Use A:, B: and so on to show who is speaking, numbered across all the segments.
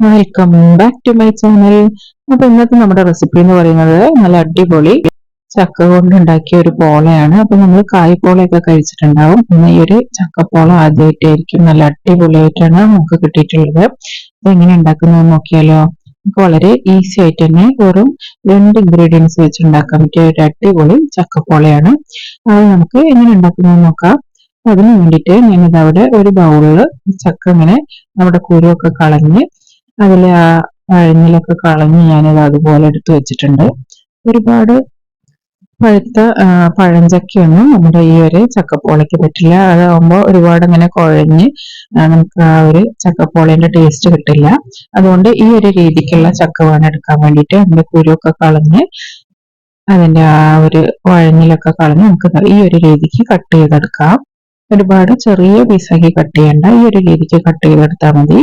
A: Welcome back to my channel അപ്പൊ ഇന്നത്തെ നമ്മുടെ റെസിപ്പി എന്ന് പറയുന്നത് നല്ല അടിപൊളി ചക്ക കൊണ്ടുണ്ടാക്കിയ ഒരു പോളയാണ്. അപ്പൊ നമ്മൾ കായ്പോളയൊക്കെ കഴിച്ചിട്ടുണ്ടാവും. ഇന്ന് ഈ ഒരു ചക്കപ്പോള ആദ്യമായിട്ടായിരിക്കും നല്ല അടിപൊളിയായിട്ടാണ് നമുക്ക് കിട്ടിയിട്ടുള്ളത്. അപ്പൊ എങ്ങനെ ഉണ്ടാക്കുന്നത് നോക്കിയാലോ? നമുക്ക് വളരെ ഈസി ആയിട്ട് തന്നെ വെറും രണ്ട് ഇൻഗ്രീഡിയൻസ് വെച്ച് ഉണ്ടാക്കാൻ പറ്റിയ ഒരു അടിപൊളി ചക്കപ്പോളയാണ് അത് നമുക്ക് എങ്ങനെ ഉണ്ടാക്കുന്നത് നോക്കാം. അതിന് വേണ്ടിയിട്ട് ഞാനിതവിടെ ഒരു ബൗളിൽ ചക്ക ഇങ്ങനെ നമ്മുടെ കുരുവൊക്കെ കളഞ്ഞ് അതിൽ ആ അഴിഞ്ഞിലൊക്കെ കളഞ്ഞ് ഞാനത് അതുപോലെ എടുത്തു വെച്ചിട്ടുണ്ട്. ഒരുപാട് പഴുത്ത പഴഞ്ചക്കയൊന്നും നമ്മുടെ ഈ ഒരു ചക്കപ്പോളയ്ക്ക് പറ്റില്ല. അതാകുമ്പോൾ ഒരുപാട് അങ്ങനെ കുഴഞ്ഞ് നമുക്ക് ആ ഒരു ചക്കപ്പോളേന്റെ ടേസ്റ്റ് കിട്ടില്ല. അതുകൊണ്ട് ഈ ഒരു രീതിക്കുള്ള ചക്ക വേണം എടുക്കാൻ വേണ്ടിയിട്ട് അതിന്റെ കുരുവൊക്കെ കളഞ്ഞ് അതിന്റെ ആ ഒരു വഴഞ്ഞിലൊക്കെ കളഞ്ഞ് നമുക്ക് ഈ ഒരു രീതിക്ക് കട്ട് ചെയ്തെടുക്കാം. ഒരുപാട് ചെറിയ പീസാക്കി കട്ട് ചെയ്യണ്ട. ഈ ഒരു രീതിക്ക് കട്ട് ചെയ്തെടുത്താൽ മതി.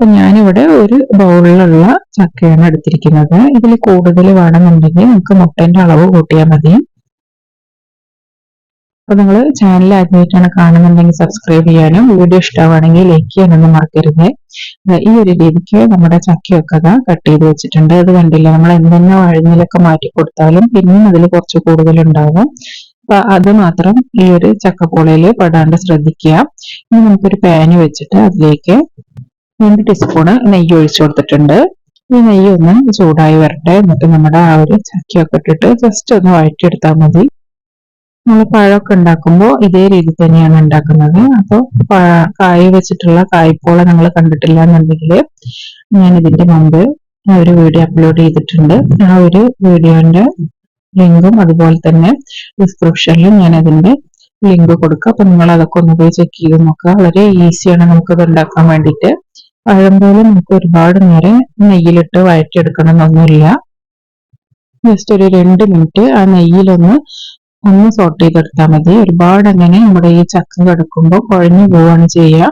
A: അപ്പൊ ഞാനിവിടെ ഒരു ബൗളിലുള്ള ചക്കയാണ് എടുത്തിരിക്കുന്നത്. ഇതിൽ കൂടുതൽ വേണമെന്നുണ്ടെങ്കിൽ നമുക്ക് മുട്ടേന്റെ അളവ് കൂട്ടിയാൽ മതി. അപ്പൊ നിങ്ങൾ ചാനൽ ആദ്യമായിട്ടാണ് കാണുന്നുണ്ടെങ്കിൽ സബ്സ്ക്രൈബ് ചെയ്യാനും വീഡിയോ ഇഷ്ടമാണെങ്കിൽ ലൈക്ക് ചെയ്യാനൊന്നും മറക്കരുത്. ഈ ഒരു രീതിക്ക് നമ്മുടെ ചക്കയൊക്കെ കട്ട് ചെയ്ത് വെച്ചിട്ടുണ്ട്. അത് കണ്ടില്ല? നമ്മൾ എന്തെന്നെ വഴിഞ്ഞിലൊക്കെ മാറ്റി കൊടുത്താലും പിന്നെയും അതിൽ കുറച്ച് കൂടുതൽ ഉണ്ടാവും അപ്പൊ അത് മാത്രം ഈ ഒരു ചക്കപ്പോളയിൽ പെടാണ്ട് ശ്രദ്ധിക്കുക. ഇനി നമുക്കൊരു പാന് വെച്ചിട്ട് അതിലേക്ക് രണ്ട് ടീസ്പൂണ് നെയ്യ് ഒഴിച്ചു കൊടുത്തിട്ടുണ്ട്. ഈ നെയ്യ് ഒന്ന് ചൂടായി വരട്ടെ. എന്നിട്ട് നമ്മുടെ ആ ഒരു ചക്കിയൊക്കെ ഇട്ടിട്ട് ജസ്റ്റ് ഒന്ന് വഴറ്റിയെടുത്താൽ മതി. നമ്മൾ പഴമൊക്കെ ഉണ്ടാക്കുമ്പോൾ ഇതേ രീതി തന്നെയാണ് ഉണ്ടാക്കുന്നത്. അപ്പോൾ കായ വെച്ചിട്ടുള്ള കായ്പോള നിങ്ങൾ കണ്ടിട്ടില്ല എന്നുണ്ടെങ്കിൽ ഞാൻ ഇതിന്റെ മുമ്പ് ഒരു വീഡിയോ അപ്ലോഡ് ചെയ്തിട്ടുണ്ട്. ആ ഒരു വീഡിയോന്റെ ലിങ്കും അതുപോലെ തന്നെ ഡിസ്ക്രിപ്ഷനിലും ഞാൻ അതിന്റെ ലിങ്ക് കൊടുക്കുക അപ്പൊ നിങ്ങൾ അതൊക്കെ ഒന്ന് പോയി ചെക്ക് ചെയ്ത് നോക്കുക. വളരെ ഈസിയാണ് നമുക്കത് ഉണ്ടാക്കാൻ വേണ്ടിയിട്ട്. പഴം പോലെ നമുക്ക് ഒരുപാട് നേരം നെയ്യിലിട്ട് വഴറ്റിയെടുക്കണം എന്നൊന്നുമില്ല ജസ്റ്റ് ഒരു രണ്ട് മിനിറ്റ് ആ നെയ്യിലൊന്ന് ഒന്ന് സോട്ട് ചെയ്തെടുത്താൽ മതി. ഒരുപാട് അങ്ങനെ നമ്മുടെ ഈ ചക്ക കിടക്കുമ്പോൾ കുഴഞ്ഞു പോവാണ് ചെയ്യുക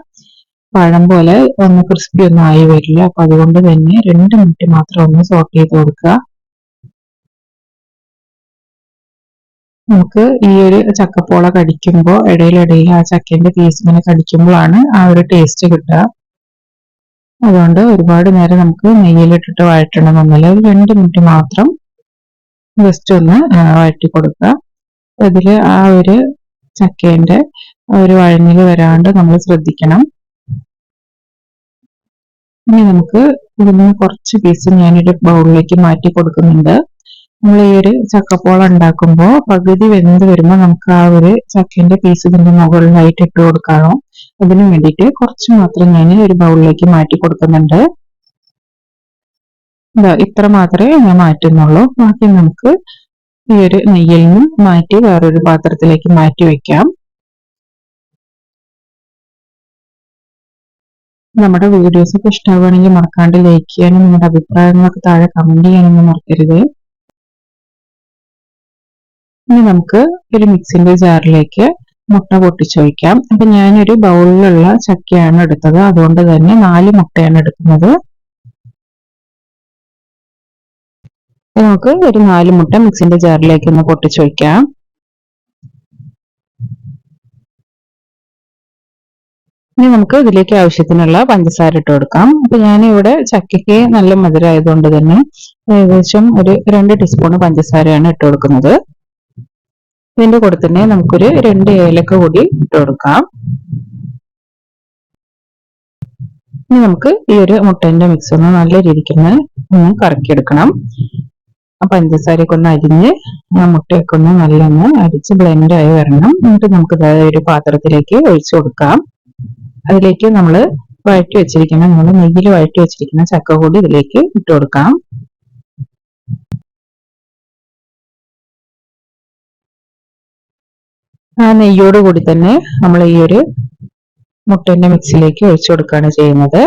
A: പഴം പോലെ ഒന്ന് ക്രിസ്പി ഒന്നും ആയി വരില്ല. അപ്പൊ അതുകൊണ്ട് തന്നെ രണ്ട് മിനിറ്റ് മാത്രം ഒന്ന് സോട്ട് ചെയ്ത് കൊടുക്കുക. നമുക്ക് ഈ ഒരു ചക്കപ്പോള കടിക്കുമ്പോൾ ഇടയിലിടയിൽ ആ ചക്കേന്റെ പീസ് ഇങ്ങനെ കടിക്കുമ്പോഴാണ് ആ ഒരു ടേസ്റ്റ് കിട്ടുക. അതുകൊണ്ട് ഒരുപാട് നേരം നമുക്ക് നെയ്യിലിട്ടിട്ട് വഴറ്റണമെന്നില്ല ഒരു രണ്ട് മിനിറ്റ് മാത്രം ജസ്റ്റ് ഒന്ന് വഴറ്റി കൊടുക്കുക. അതിൽ ആ ഒരു ചക്കേന്റെ ഒരു വഴഞ്ഞിൽ വരാണ്ട് നമ്മൾ ശ്രദ്ധിക്കണം. ഇനി നമുക്ക് ഇതിന് കുറച്ച് പീസ് ഞാനൊരു ബൗളിലേക്ക് മാറ്റി കൊടുക്കുന്നുണ്ട്. നമ്മൾ ഈ ഒരു ചക്കപ്പോള ഉണ്ടാക്കുമ്പോൾ പകുതി വെന്ത് വരുമ്പോൾ നമുക്ക് ആ ഒരു ചക്കന്റെ പീസ് ഇതിന്റെ മുകളിലായിട്ട് ഇട്ട് കൊടുക്കാനോ അതിനു വേണ്ടിയിട്ട് കുറച്ച് മാത്രം ഞാൻ ഒരു ബൗളിലേക്ക് മാറ്റി കൊടുക്കുന്നുണ്ട്. ഇതാ ഇത്ര മാത്രമേ ഞാൻ മാറ്റുന്നുള്ളൂ. ബാക്കി നമുക്ക് ഈ ഒരു നെയ്യിൽ നിന്ന് മാറ്റി വേറൊരു പാത്രത്തിലേക്ക് മാറ്റി വെക്കാം. നമ്മുടെ വീഡിയോസ് ഒക്കെ ഇഷ്ടമാവുകയാണെങ്കിൽ മറക്കാണ്ട് ലൈക്ക് ചെയ്യാനും നിങ്ങളുടെ അഭിപ്രായങ്ങളൊക്കെ താഴെ കമന്റ് ചെയ്യാനൊന്നും മറക്കരുത്. ഇനി നമുക്ക് ഒരു മിക്സിന്റെ ജാറിലേക്ക് മുട്ട പൊട്ടിച്ചൊഴിക്കാം അപ്പൊ ഞാനൊരു ബൗളിലുള്ള ചക്കയാണ് എടുത്തത്. അതുകൊണ്ട് തന്നെ നാല് മുട്ടയാണ് എടുക്കുന്നത്. നമുക്ക് ഒരു നാല് മുട്ട മിക്സിന്റെ ജാറിലേക്ക് ഒന്ന് പൊട്ടിച്ചൊഴിക്കാം ഇനി നമുക്ക് ഇതിലേക്ക് ആവശ്യത്തിനുള്ള പഞ്ചസാര ഇട്ട് കൊടുക്കാം. അപ്പൊ ഞാനിവിടെ ചക്കയ്ക്ക് നല്ല മധുരമായതുകൊണ്ട് തന്നെ ഏകദേശം ഒരു രണ്ട് ടീസ്പൂൺ പഞ്ചസാരയാണ് ഇട്ട് കൊടുക്കുന്നത്. ഇതിന്റെ കൂടെ തന്നെ നമുക്കൊരു രണ്ട് ഏലക്ക കൂടി ഇട്ട് കൊടുക്കാം. ഇനി നമുക്ക് ഈ ഒരു മുട്ടേന്റെ മിക്സ് ഒന്ന് നല്ല രീതിക്ക് ഒന്ന് ഒന്ന് കറക്കിയെടുക്കണം. പഞ്ചസാരയൊക്കെ ഒന്ന് അരിഞ്ഞ് ആ മുട്ടയൊക്കെ ഒന്ന് നല്ല ഒന്ന് അരിച്ച് ബ്ലെൻഡ് ആയി വരണം. എന്നിട്ട് നമുക്ക് ഒരു പാത്രത്തിലേക്ക് ഒഴിച്ചു കൊടുക്കാം. അതിലേക്ക് നമ്മൾ വഴറ്റി വെച്ചിരിക്കുന്ന നമ്മൾ നെയ്യിൽ വഴറ്റി വെച്ചിരിക്കുന്ന ചക്ക കൂടി ഇതിലേക്ക് ഇട്ട് കൊടുക്കാം. ആ നെയ്യോട് കൂടി തന്നെ നമ്മൾ ഈ ഒരു മുട്ടന്റെ മിക്സിലേക്ക് ഒഴിച്ചു കൊടുക്കുകയാണ് ചെയ്യുന്നത്.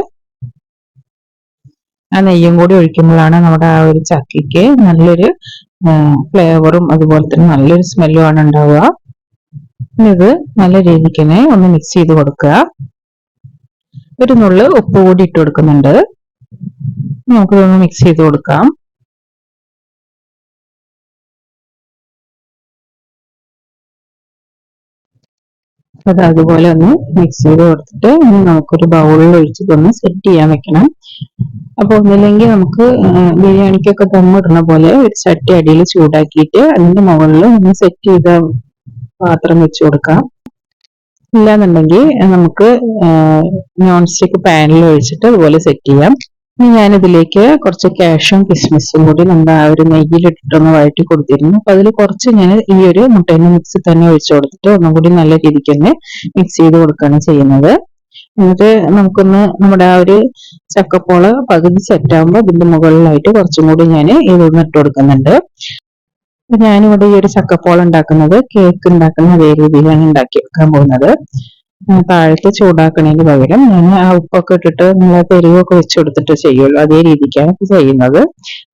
A: ആ നെയ്യും കൂടി ഒഴിക്കുമ്പോഴാണ് നമ്മുടെ ആ ഒരു ചക്കയ്ക്ക് നല്ലൊരു ഫ്ലേവറും അതുപോലെ തന്നെ നല്ലൊരു സ്മെല്ലും ആണ് ഉണ്ടാവുക. ഇത് നല്ല രീതിക്ക് തന്നെ ഒന്ന് മിക്സ് ചെയ്ത് കൊടുക്കുക. ഒരു നുള്ളു ഉപ്പ് കൂടി ഇട്ട് കൊടുക്കുന്നുണ്ട്. നമുക്കിതൊന്ന് മിക്സ് ചെയ്ത് കൊടുക്കാം. അത് അതുപോലെ ഒന്ന് മിക്സ് ചെയ്ത് കൊടുത്തിട്ട് ഇനി നമുക്കൊരു ബൗളിൽ ഒഴിച്ചിട്ടൊന്ന് സെറ്റ് ചെയ്യാൻ വെക്കണം. അപ്പൊ ഒന്നില്ലെങ്കിൽ നമുക്ക് ബിരിയാണിക്കൊക്കെ തമ്മിടുന്ന പോലെ ഒരു ചട്ടി അടിയിൽ ചൂടാക്കിയിട്ട് അതിന്റെ മുകളിൽ ഒന്ന് സെറ്റ് ചെയ്ത പാത്രം വെച്ച് കൊടുക്കാം. ഇല്ലാന്നുണ്ടെങ്കിൽ നമുക്ക് നോൺ സ്റ്റിക്ക് പാനിൽ ഒഴിച്ചിട്ട് അതുപോലെ സെറ്റ് ചെയ്യാം. ഇനി ഞാനിതിലേക്ക് കുറച്ച് കാഷും കിസ്മിസും കൂടി നമ്മുടെ ആ ഒരു നെയ്യിലിട്ടിട്ടൊന്ന് വഴറ്റി കൊടുത്തിരുന്നു. അപ്പൊ അതിൽ കുറച്ച് ഞാൻ ഈ ഒരു മുട്ടേന്റെ മിക്സ് തന്നെ ഒഴിച്ചു കൊടുത്തിട്ട് ഒന്നും കൂടി നല്ല രീതിക്ക് തന്നെ മിക്സ് ചെയ്ത് കൊടുക്കുകയാണ് ചെയ്യുന്നത്. എന്നിട്ട് നമുക്കൊന്ന് നമ്മുടെ ആ ഒരു ചക്കപ്പോൾ പകുതി സെറ്റ് ആകുമ്പോൾ ഇതിന്റെ മുകളിലായിട്ട് കുറച്ചും കൂടി ഞാൻ ഇതൊന്ന് ഇട്ട് കൊടുക്കുന്നുണ്ട്. ഞാനിവിടെ ഈ ഒരു ചക്കപ്പോള ഉണ്ടാക്കുന്നത് കേക്ക് ഉണ്ടാക്കുന്ന അതേ രീതിയിലാണ് ഉണ്ടാക്കി വെക്കാൻ പോകുന്നത്. താഴത്ത് ചൂടാക്കണതിന് പകരം ഞാൻ ആ ഉപ്പൊക്കെ ഇട്ടിട്ട് നമ്മൾ തെരുവൊക്കെ വെച്ച് കൊടുത്തിട്ട് ചെയ്യുള്ളൂ അതേ രീതിക്കാണ് ചെയ്യുന്നത്.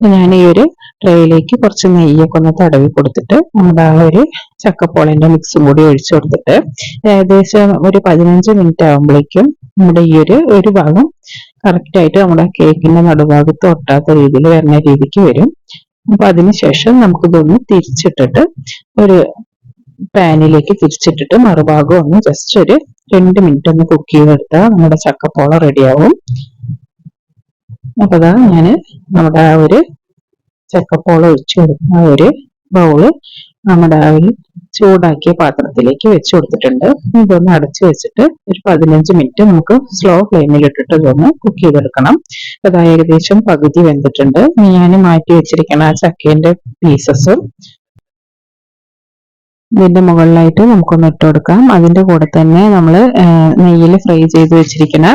A: ഞാൻ ഈ ഒരു ട്രേയിലേക്ക് കുറച്ച് നെയ്യൊക്കെ ഒന്ന് തടവി കൊടുത്തിട്ട് നമ്മുടെ ആ ഒരു ചക്കപ്പോളിന്റെ മിക്സും കൂടി ഒഴിച്ചു കൊടുത്തിട്ട് ഏകദേശം ഒരു പതിനഞ്ച് മിനിറ്റ് ആകുമ്പോഴേക്കും നമ്മുടെ ഈ ഒരു ഒരു ഭാഗം കറക്റ്റ് ആയിട്ട് നമ്മുടെ കേക്കിന്റെ നടുഭാഗത്ത് ഒട്ടാത്ത രീതിയിൽ വരുന്ന രീതിക്ക് വരും. അപ്പൊ അതിനുശേഷം നമുക്കിതൊന്ന് തിരിച്ചിട്ടിട്ട് ഒരു പാനിലേക്ക് തിരിച്ചിട്ടിട്ട് മറുഭാഗം ഒന്ന് ജസ്റ്റ് ഒരു രണ്ട് മിനിറ്റ് ഒന്ന് കുക്ക് ചെയ്തെടുത്താൽ നമ്മുടെ ചക്കപ്പോള റെഡിയാവും അപ്പോൾ അതാ ഞാൻ നമ്മുടെ ആ ഒരു ചക്കപ്പോള ഒഴിച്ചു കൊടുക്കുന്ന ഒരു ബൗൾ നമ്മുടെ ആ ഒരു ചൂടാക്കിയ പാത്രത്തിലേക്ക് വെച്ച് കൊടുത്തിട്ടുണ്ട്. ഇതൊന്ന് അടച്ചു വെച്ചിട്ട് ഒരു പതിനഞ്ച് മിനിറ്റ് നമുക്ക് സ്ലോ ഫ്ലെയിമിൽ ഇട്ടിട്ട് ഇതൊന്ന് കുക്ക് ചെയ്തെടുക്കണം. അതായത് ഏകദേശം പകുതി വെന്തിട്ടുണ്ട്. ഞാൻ മാറ്റി വെച്ചിരിക്കുന്ന ആ ചക്കേന്റെ പീസസും ഇതിന്റെ മുകളിലായിട്ട് നമുക്കൊന്ന് ഇട്ട് കൊടുക്കാം. അതിന്റെ കൂടെ തന്നെ നമ്മൾ നെയ്യിൽ ഫ്രൈ ചെയ്ത് വെച്ചിരിക്കുന്ന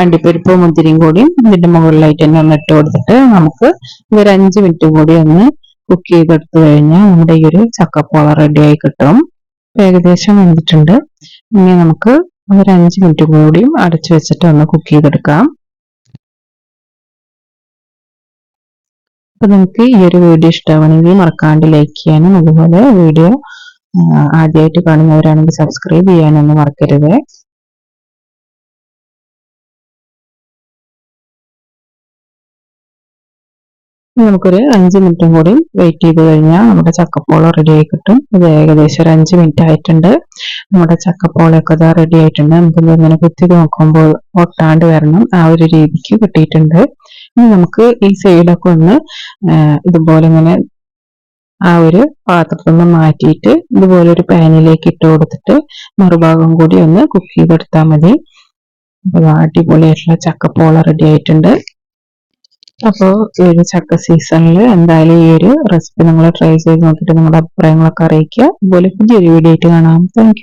A: അണ്ടിപ്പരിപ്പ് മുന്തിരിയും കൂടിയും ഇതിന്റെ മുകളിലായിട്ട് തന്നെ ഒന്ന് ഇട്ട് കൊടുത്തിട്ട് നമുക്ക് ഇതൊരു അഞ്ച് മിനിറ്റ് കൂടി ഒന്ന് കുക്ക് ചെയ്തെടുത്തു കഴിഞ്ഞാൽ നമ്മുടെ ഈ ഒരു ചക്കപ്പോള റെഡി ആയി കിട്ടും. ഏകദേശം വെന്തിട്ടുണ്ട്. ഇനി നമുക്ക് ഒരു അഞ്ച് മിനിറ്റ് കൂടിയും അടച്ചു വെച്ചിട്ട് ഒന്ന് കുക്ക് ചെയ്തെടുക്കാം. അപ്പൊ നിങ്ങൾക്ക് ഈ ഒരു വീഡിയോ ഇഷ്ടമാണെങ്കിൽ മറക്കാണ്ട് ലൈക്ക് ചെയ്യാനും അതുപോലെ വീഡിയോ ആദ്യമായിട്ട് കാണുന്നവരാണെങ്കിൽ സബ്സ്ക്രൈബ് ചെയ്യാനൊന്നും മറക്കരുത്. നമുക്കൊരു അഞ്ച് മിനിറ്റും കൂടി വെയിറ്റ് ചെയ്ത് കഴിഞ്ഞാൽ നമ്മുടെ ചക്കപ്പോള റെഡി ആയി കിട്ടും. ഇത് ഏകദേശം ഒരു അഞ്ച് മിനിറ്റ് ആയിട്ടുണ്ട്. നമ്മുടെ ചക്കപ്പോളയൊക്കെ ഇതാ റെഡി ആയിട്ടുണ്ട്. നമുക്ക് ഇങ്ങനെ കുത്തി നോക്കുമ്പോൾ ഒട്ടാണ്ട് വരണം. ആ ഒരു രീതിക്ക് കിട്ടിയിട്ടുണ്ട്. ഇനി നമുക്ക് ഈ സൈഡൊക്കെ ഒന്ന് ഇതുപോലെ ഇങ്ങനെ ആ ഒരു പാത്രത്തിൽ നിന്ന് മാറ്റിയിട്ട് ഇതുപോലെ ഒരു പാനിലേക്ക് ഇട്ട് കൊടുത്തിട്ട് മറുഭാഗം കൂടി ഒന്ന് കുക്ക് ചെയ്തെടുത്താൽ മതി. അപ്പോൾ അടിപൊളിയായിട്ടുള്ള ചക്കപ്പോള റെഡി ആയിട്ടുണ്ട്. അപ്പോൾ ഈ ഒരു ചക്ക സീസണിൽ എന്തായാലും ഈ ഒരു റെസിപ്പി നിങ്ങൾ ട്രൈ ചെയ്ത് നോക്കിയിട്ട് നിങ്ങളുടെ അഭിപ്രായങ്ങളൊക്കെ അറിയിക്കുക. അതുപോലെ പുതിയൊരു വീഡിയോ ആയിട്ട് കാണാം. താങ്ക്